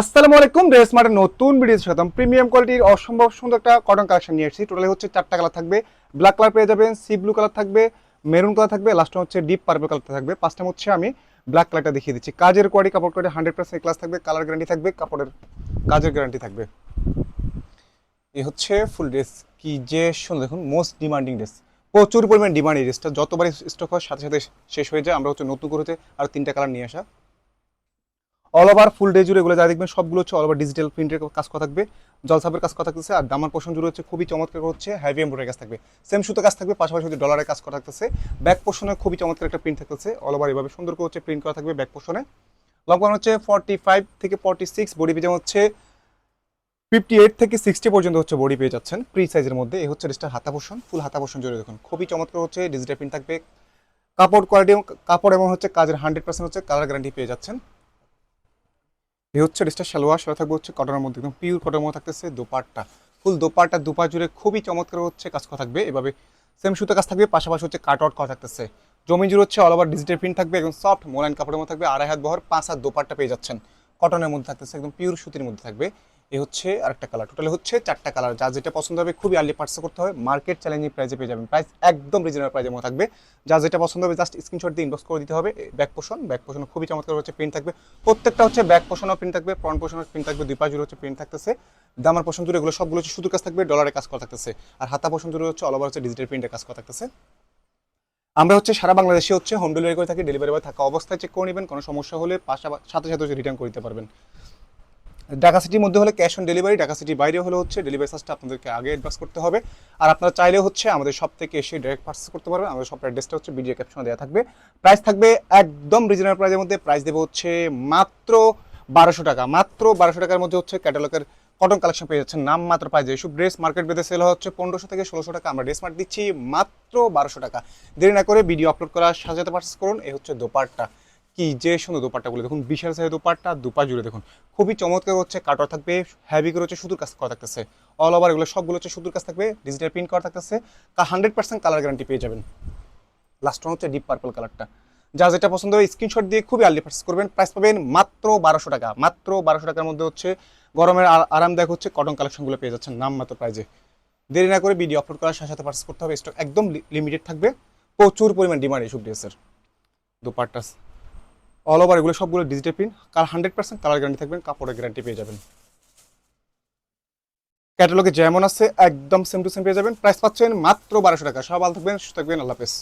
আসসালামু আলাইকুম ড্রেস মার্টের নতুন ভিডিও স্বাগতম। প্রিমিয়াম কোয়ালিটির অসম্ভব সুন্দর একটা কটন কালেকশন নিয়ে এসেছি। টোটালি হচ্ছে চারটা কালার থাকবে। ব্ল্যাক কালার পেয়ে যাবেন সি ব্লু কালার থাকবে মেরুন কালার থাকবে লাস্ট হচ্ছে ডিপ পার্পল কালার থাকবে। পাঁচটা হচ্ছে আমি ব্ল্যাক কালারটা দেখিয়ে দিচ্ছি। কাজের কোয়ালিটি কাপড় কোয়ালিটি হান্ড্রেড পার্সেন্ট ক্লাস থাকবে কালার গ্যারান্টি থাকবে, কাপড়ের কাজের গ্যারান্টি থাকবে। এই হচ্ছে ফুল ড্রেস কি যে সুন্দর, দেখুন মোস্ট ডিমান্ডিং ড্রেস প্রচুর পরিমাণ ডিমান্ড এই ড্রেসটা যতবার স্টক হয় সাথে সাথে শেষ হয়ে যায়, আমরা হচ্ছে নতুন করে হচ্ছে আরও তিনটা কালার নিয়ে আসা অল ওভার ফুল ডে জুড়ে এগুলো যা দেখবেন, সবগুলো হচ্ছে অল ওভার ডিজিটাল প্রিন্টের কাজ করা থাকবে, জলসাপের কাজ করা থাকতেছে, আর দামার পোষণ জুড়ে হচ্ছে খুবই চমৎকার হচ্ছে হ্যাভি এমব্রয়ডারি কাজ থাকবে। সেম সুতো কাজ থাকবে, পাশাপাশি ডলারের কাজ করা থাকতেছে। ব্যাক পোষণে খুবই চমৎকার একটা প্রিন্ট থাকতেছে অল ওভার এভাবে সুন্দর করে হচ্ছে প্রিন্ট করা থাকবে ব্যাক পোষণে লং হচ্ছে ফর্টি ফাইভ থেকে ফর্টি সিক্স বডি পেজে হচ্ছে ফিফটি এইট থেকে সিক্সটি পর্যন্ত হচ্ছে বডি পেয়ে যাচ্ছেন প্রি সাইজের মধ্যে। এই হচ্ছে ড্রেসটার হাতা পোষণ ফুল হাতা পোষণ জুড়ে দেখুন, খুবই চমৎকার হচ্ছে ডিজিটাল প্রিন্ট থাকবে। কাপড় কোয়ালিটি কাপড় এবং হচ্ছে কাজের হান্ড্রেড পার্সেন্ট হচ্ছে কালার গ্যারান্টি পেয়ে যাচ্ছেন। এই হচ্ছে ড্রেসটা সালোয়ার সেটা থাকবে হচ্ছে কটনের মধ্যে। একদম পিওর কটনের মধ্যে থাকতেছে দোপারটা ফুল দোপাট্টা দুপা জুড়ে খুবই চমৎকার হচ্ছে কাজ করা থাকবে। এভাবে সেম সুতো কাজ থাকবে, পাশাপাশি হচ্ছে কাট আউট করা থাকতেছে। জমি জুড়ে হচ্ছে অল ওভার ডিজিটাল প্রিন্ট থাকবে, একদম সফট মোলাইন কাপড়ের মধ্যে থাকবে, আড়াই হাত বহর পাঁচ হাত দোপারটা পেয়ে যাচ্ছেন। কটনের মধ্যে থাকতেছে, একদম পিওর সুতির মধ্যে থাকবে। এ হচ্ছে আরেকটা কালার টোটালি হচ্ছে চারটা কালার যা যেটা পছন্দ হবে খুবই আর্লি পার্সেস করতে হবে। মার্কেট চ্যালেঞ্জিং প্রাইসে পেয়ে যাবেন। প্রাইস একদম রিজনেবল প্রাইসের মধ্যে থাকবে। যা যেটা পছন্দ হবে জাস্ট স্ক্রিনশট দিয়ে ইনবক্স করে দিতে হবে। ব্যাক পোষণ ব্যাক পোষণ খুবই চমৎকার হচ্ছে প্রিন্ট থাকবে। প্রত্যেকটা হচ্ছে ব্যাক পোষণও প্রিন্ট থাকবে। ফ্রন্ট পোষণও প্রিন্ট থাকবে। দুই পাশ জুড়ে হচ্ছে প্রিন্ট থাকতেছে। দামার পোষণ জুড়ে এগুলো সবগুলো হচ্ছে শুধু কাজ থাকবে। ডলারের কাজ করা থাকতেছে। আর হাতা পোষণ জুড়ে হচ্ছে অল ওভার হচ্ছে ডিজিটাল প্রিন্টের কাজ করা থাকতেছে। আমরা হচ্ছে সারা বাংলাদেশে হচ্ছে হোম ডেলিভারি করে থাকি। ডেলিভারি বয় থাকা অবস্থায় চেক করে নেবেন। কোনো সমস্যা হলে পাশাপাশি সাথে সাথে হচ্ছে রিটার্ন করতে পারবেন। ঢাকা সিটির মধ্যে হলে ক্যাশ অন ডেলিভারি, ঢাকা সিটির বাইরে হলে হচ্ছে ডেলিভারি চার্জটা আপনাদেরকে আগে অ্যাডভান্স করতে হবে। আর আপনারা চাইলে হচ্ছে আমাদের সব থেকে এসে ডাইরেক্ট পার্চেস করতে পারবেন। আমাদের সব অ্যাড্রেসটা হচ্ছে ভিডিও ক্যাপশনে দেওয়া থাকবে। প্রাইস থাকবে একদম রিজনেবল প্রাইসের মধ্যে। প্রাইস দেবো হচ্ছে মাত্র বারোশো টাকা। মাত্র বারোশো টাকার মধ্যে হচ্ছে ক্যাটালগের কটন কালেকশন পেয়ে যাচ্ছেন। নাম মাত্র প্রাইস এসব ড্রেস মার্কেট বেঁধে সেল হচ্ছে পনেরোশো থেকে ষোলোশো টাকা। আমরা ড্রেস মার্ক দিচ্ছি মাত্র বারোশো টাকা। দেরি না করে ভিডিও আপলোড করা, সাজাতে পার্চেস করুন। এই হচ্ছে দোপারটা কি যে সুন্দর দোপাট্টাগুলো, দেখুন বিশাল সাইজের দোপাট্টা দুপা জুড়ে দেখুন। খুবই চমৎকার হচ্ছে কাটার থাকবে হ্যাভি করে হচ্ছে সুদূর কাজ করা থাকতেছে। অল ওভার এগুলো সবগুলো হচ্ছে সুদূর কাজ থাকবে ডিজিটাল প্রিন্ট করা থাকতেছে। তা হান্ড্রেড পার্সেন্ট কালার গ্যারান্টি পেয়ে যাবেন। লাস্ট হচ্ছে ডিপ পার্পল কালারটা যা যেটা পছন্দ হবে স্ক্রিনশট দিয়ে খুবই আর্লি পার্চেস করবেন। প্রাইস পাবেন মাত্র বারোশো টাকা, মাত্র বারোশো টাকার মধ্যে হচ্ছে গরমের আরামদায়ক হচ্ছে কটন কালেকশনগুলো পেয়ে যাচ্ছেন নাম মাত্র প্রাইজে দেরি না করে ভিডিও আপলোড করার সাথে সাথে পার্চেস করতে হবে। স্টক একদম লিমিটেড থাকবে। প্রচুর পরিমাণ ডিমান্ড এইসব ড্রেসের দুপাট্টা অল ওভার এগুলো সবগুলো ডিজিটাল প্রিন্ট কার হান্ড্রেড পার্সেন্ট কালার গ্যারান্টি থাকবেন, কাপড়ের গ্যারান্টি পেয়ে যাবেন। ক্যাটালগে যেমন আছে, একদম সেম টু সেম পেয়ে যাবেন। প্রাইস পাচ্ছেন মাত্র বারোশো টাকা। সব ভালো থাকবেন, সুস্থ থাকবেন, আল্লাহ হাফেজ।